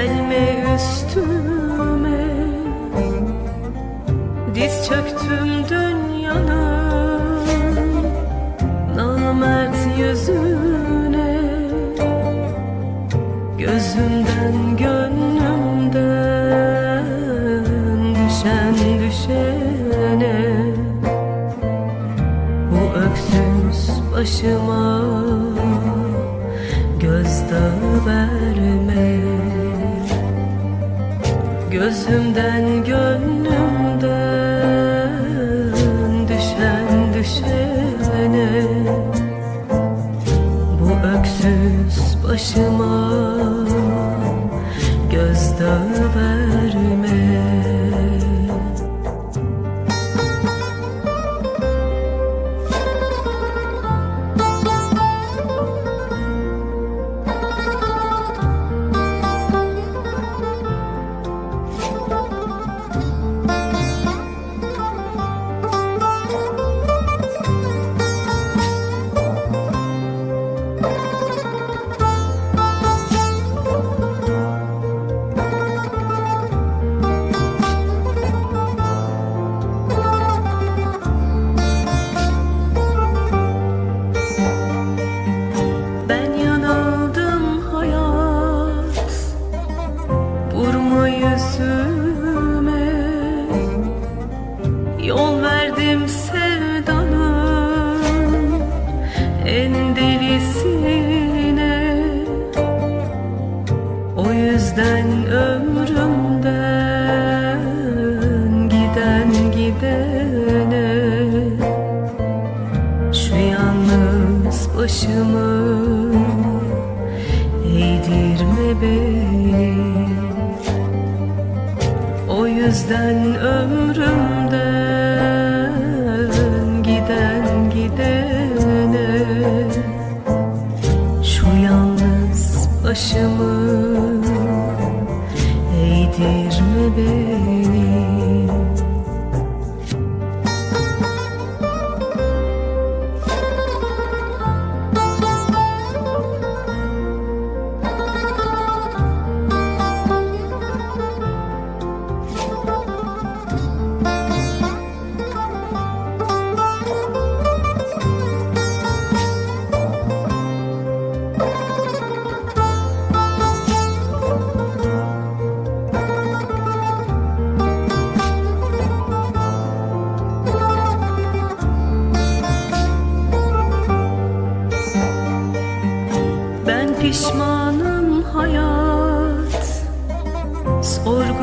Gelme üstüme. Diz çöktüm dünyana. Namert yüzüne. Gözümden gönlümden Düşen düşene. Bu öksüz başıma Gözdağı ver Gözümden gönlümden düşen düşene. Bu öksüz başıma gözdağı verme delisine O yüzden ömrümden Giden gidene şu yalnız başımı eğdirme beni. O yüzden ömrümden başımı eğdirme beni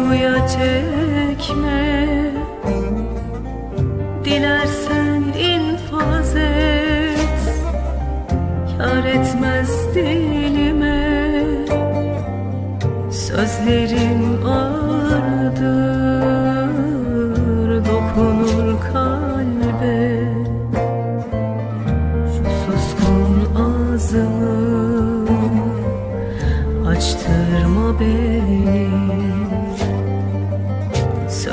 Sorguya çekme. Dilersen infaz et. Yar etmez dilime. Sözlerim ağırdır Dokunur kalbe. Şu suskun ağzımı açtırma beni